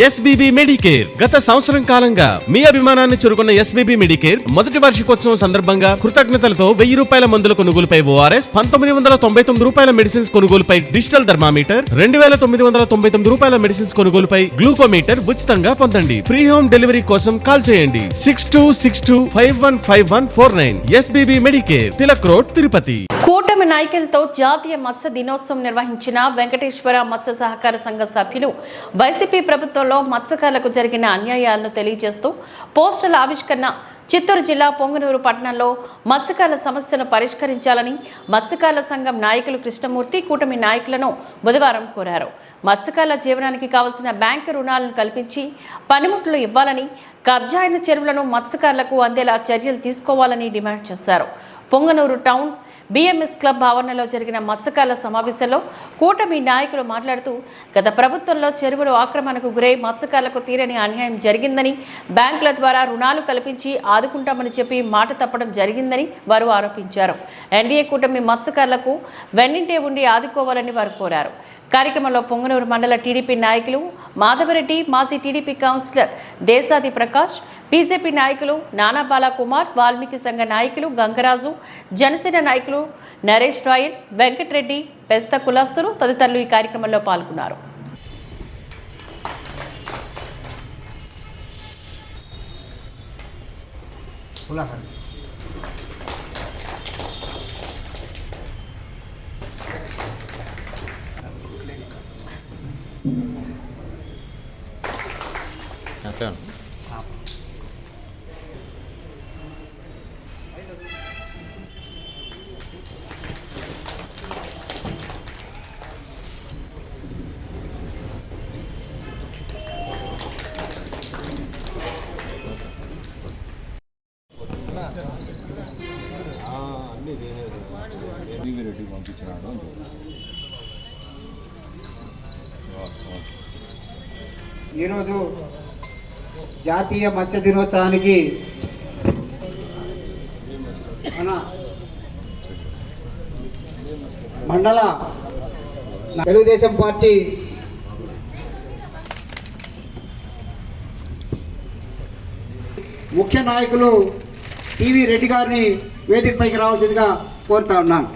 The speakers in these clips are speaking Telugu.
ఎస్బీబీ మెడికేర్ గత సంవత్సరం కాలంగా మీ అభిమానాన్ని చురుకున్న ఎస్బీబీ మెడికేర్ మొదటి వార్షికోత్సవం సందర్భంగా కృతజ్ఞతలతో వెయ్యి రూపాయల మందుల కొనుగోలుపై ఓఆర్ఎస్ పంతొమ్మిది వందల తొంభై తొమ్మిది రూపాయల మెడిసిన్స్ కొనుగోలుపై డిజిటల్ థర్మామీటర్ రెండు వేల తొమ్మిది వందల తొంభై తొమ్మిది రూపాయల మెడిసిన్స్ కొనుగోలుపై గ్లూకోమీటర్ ఉచితంగా పొందండి. ఫ్రీ హోమ్ డెలివరీ కోసం కాల్ చేయండి. Six two six two five one five one four nine SBB Medicare Tilak road Tirupati. కూటమి నాయకులతో జాతీయ మత్స్య దినోత్సవం నిర్వహించిన వెంకటేశ్వర మత్స్య సహకార సంఘ సభ్యులు వైసీపీ ప్రభుత్వం ప్రభుత్వంలో మత్స్యకారులకు జరిగిన అన్యాయాలను తెలియజేస్తూ పోస్టల్ ఆవిష్కరణ చిత్తూరు జిల్లా పొంగనూరు పట్టణంలో మత్స్యకారుల సమస్యను పరిష్కరించాలని మత్స్యకారుల సంఘం నాయకులు కృష్ణమూర్తి కూటమి నాయకులను బుధవారం కోరారు. మత్స్యకారుల జీవనానికి కావలసిన బ్యాంకు రుణాలను కల్పించి పనిముట్లు ఇవ్వాలని కబ్జా అయిన చెరువులను మత్స్యకారులకు అందేలా చర్యలు తీసుకోవాలని డిమాండ్ చేశారు. పొంగనూరు టౌన్ బిఎంఎస్ క్లబ్ ఆవరణలో జరిగిన మత్స్యకారుల సమావేశంలో కూటమి నాయకులు మాట్లాడుతూ గత ప్రభుత్వంలో చెరువులు ఆక్రమణకు గురై మత్స్యకారులకు తీరని అన్యాయం జరిగిందని బ్యాంకుల ద్వారా రుణాలు కల్పించి ఆదుకుంటామని చెప్పి మాట తప్పడం జరిగిందని వారు ఆరోపించారు. ఎన్డీఏ కూటమి మత్స్యకారులకు వెన్నింటే ఉండి ఆదుకోవాలని వారు కోరారు. కార్యక్రమంలో పొంగనూరు మండల టీడీపీ నాయకులు మాధవరెడ్డి మాజీ TDP councillor Deshadi Prakash BJP నాయకులు నానా బాలకుమార్ వాల్మీకి సంఘ నాయకులు గంగరాజు జనసేన నాయకులు నరేష్ రాయల్ వెంకటరెడ్డి పెస్త కులస్తులు తదితరులు ఈ కార్యక్రమంలో పాల్గొన్నారు. రెడ్డి పంపించినాడు అని ఈరోజు జాతీయ మత్స్య దినోత్సవానికి మన మండల తెలుగుదేశం పార్టీ ముఖ్య నాయకులు సివి రెడ్డి గారిని వేదికపైకి రావాల్సిందిగా కోరుతా ఉన్నాను.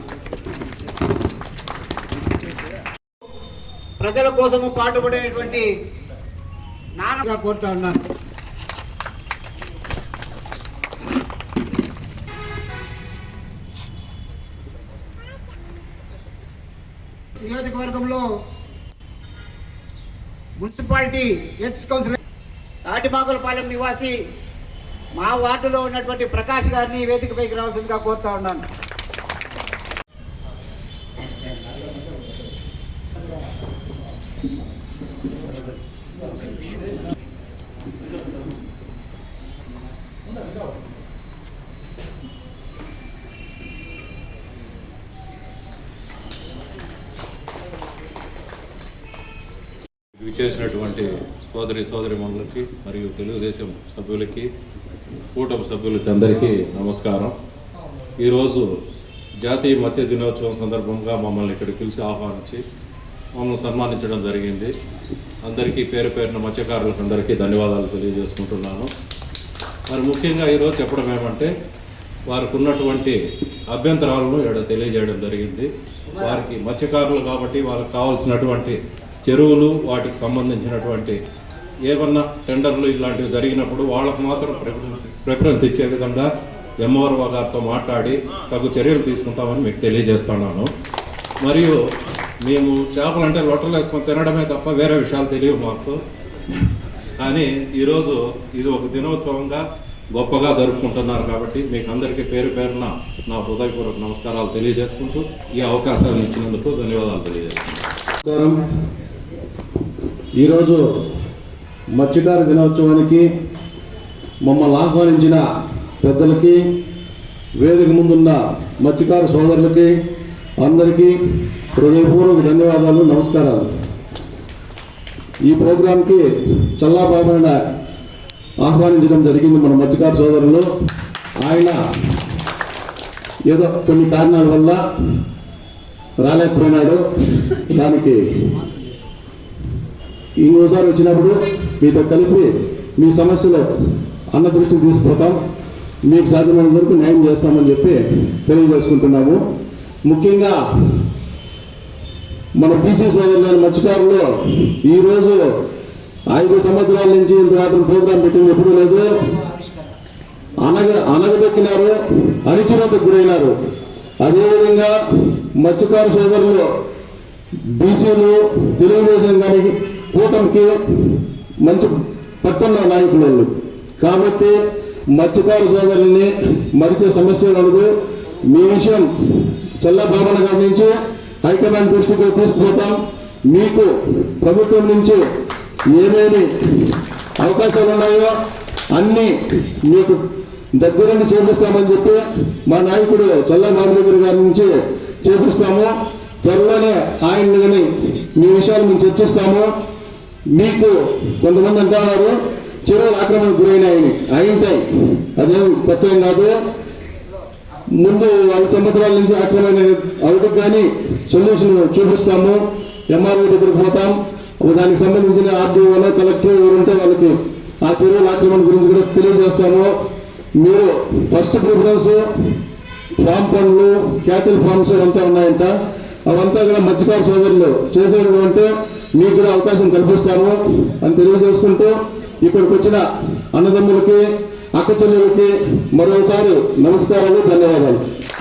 ప్రజల కోసము పాటుపడేటువంటి నాన్నగా కోరుతా ఉన్నాను. నియోజకవర్గంలో మున్సిపాలిటీ ఎక్స్ కౌన్సిలర్ తాటిపాకులపాలెం నివాసి మా వార్డులో ఉన్నటువంటి ప్రకాష్ గారిని వేదికపైకి రావాల్సిందిగా కోరుతా ఉన్నాను. చేసినటువంటి సోదరి సోదరి మనులకి మరియు తెలుగుదేశం సభ్యులకి కూటమి సభ్యులకి అందరికీ నమస్కారం. ఈరోజు జాతీయ మత్స్య దినోత్సవం సందర్భంగా మమ్మల్ని ఇక్కడ పిలిచి ఆహ్వానించి మమ్మల్ని సన్మానించడం జరిగింది. అందరికీ పేరు పేరున మత్స్యకారులకు అందరికీ ధన్యవాదాలు తెలియజేసుకుంటున్నాను. మరి ముఖ్యంగా ఈరోజు చెప్పడం ఏమంటే వారికి ఉన్నటువంటి అభ్యంతరాలను ఇక్కడ తెలియజేయడం జరిగింది. వారికి మత్స్యకారులు కాబట్టి వాళ్ళకి కావాల్సినటువంటి చెరువులు వాటికి సంబంధించినటువంటి ఏమన్నా టెండర్లు ఇలాంటివి జరిగినప్పుడు వాళ్ళకు మాత్రం ప్రిఫరెన్స్ ప్రిఫరెన్స్ ఇచ్చే విధంగా ఎంఆర్ఓ గారితో మాట్లాడి తగు చర్యలు తీసుకుంటామని మీకు తెలియజేస్తున్నాను. మరియు మేము చేపలు అంటే లొట్టలు వేసుకొని తినడమే తప్ప వేరే విషయాలు తెలియవు మాకు. కానీ ఈరోజు ఇది ఒక దినోత్సవంగా గొప్పగా జరుపుకుంటున్నారు కాబట్టి మీకు అందరికీ పేరు పేరున నా హృదయపూర్వక నమస్కారాలు తెలియజేసుకుంటూ ఈ అవకాశాన్ని ఇచ్చినందుకు ధన్యవాదాలు తెలియజేస్తున్నాను. ఈరోజు మత్స్యకార దినోత్సవానికి మమ్మల్ని ఆహ్వానించిన పెద్దలకి వేదిక ముందున్న మత్స్యకార సోదరులకి అందరికీ హృదయపూర్వక ధన్యవాదాలు నమస్కారాలు. ఈ ప్రోగ్రాంకి చల్లాబాబుని ఆహ్వానించడం జరిగింది మన మత్స్యకార సోదరులు. ఆయన ఏదో కొన్ని కారణాల వల్ల రాలేకపోయినాడు. దానికి ఇంకోసారి వచ్చినప్పుడు మీతో కలిపి మీ సమస్యలు అన్న దృష్టికి తీసుకుపోతాం. మీకు సాధ్యమైనంత వరకు న్యాయం చేస్తామని చెప్పి తెలియజేసుకుంటున్నాము. ముఖ్యంగా మన బీసీ సోదరులైన మత్స్యకారులు ఈరోజు ఐదు సంవత్సరాల నుంచి ఇంత మాత్రం ప్రోగ్రాం పెట్టింది ఎప్పుడూ లేదు అనగ అనగదొక్కినారు అణిచివేతకు గురైనారు అదేవిధంగా మత్స్యకారు సోదరులు బీసీలు తెలుగుదేశం కానీ కూటమికి మంచి పట్టున్న నాయకులు వాళ్ళు. కాబట్టి మత్స్యకారు సోదరుల్ని మరిచే సమస్య ఉండదు మీ విషయం చల్లబాబన గారి నుంచి హైకమాండ్ దృష్టికి తీసుకుపోతాం. మీకు ప్రభుత్వం నుంచి ఏమేమి అవకాశాలు ఉన్నాయో అన్నీ మీకు దగ్గరుండి చేపిస్తామని చెప్పి మా నాయకుడు చల్లబాబు దగ్గర గారి నుంచి చేపిస్తాము. త్వరలోనే ఆయన్ని కానీ మీ విషయాలు మేము చర్చిస్తాము. మీకు కొంతమంది అంటున్నారు చెరువులు ఆక్రమణకు గురైనాయని. అయింటాయి అదేం కొత్త కాదు. ముందు ఐదు సంవత్సరాల నుంచి ఆక్రమణ అవుటకు కానీ సొల్యూషన్ చూపిస్తాము. ఎంఆర్ఓ దగ్గరికి పోతాం. దానికి సంబంధించిన ఆర్డీఓలో కలెక్టర్ ఎవరు ఉంటే వాళ్ళకి ఆ చెరువుల ఆక్రమణ గురించి కూడా తెలియజేస్తాము. మీరు ఫస్ట్ ప్రిఫరెన్స్ ఫామ్ పనులు క్యాటిల్ ఫార్మ్స్ అంతా ఉన్నాయంట. అవంతా కూడా మత్స్యకార సోదరులు చేసేది అంటే మీకు కూడా అవకాశం కల్పిస్తాము అని తెలియజేసుకుంటూ ఇక్కడికి వచ్చిన అన్నదమ్ములకి అక్క చెల్లెలకి మరోసారి నమస్కారాలు ధన్యవాదాలు.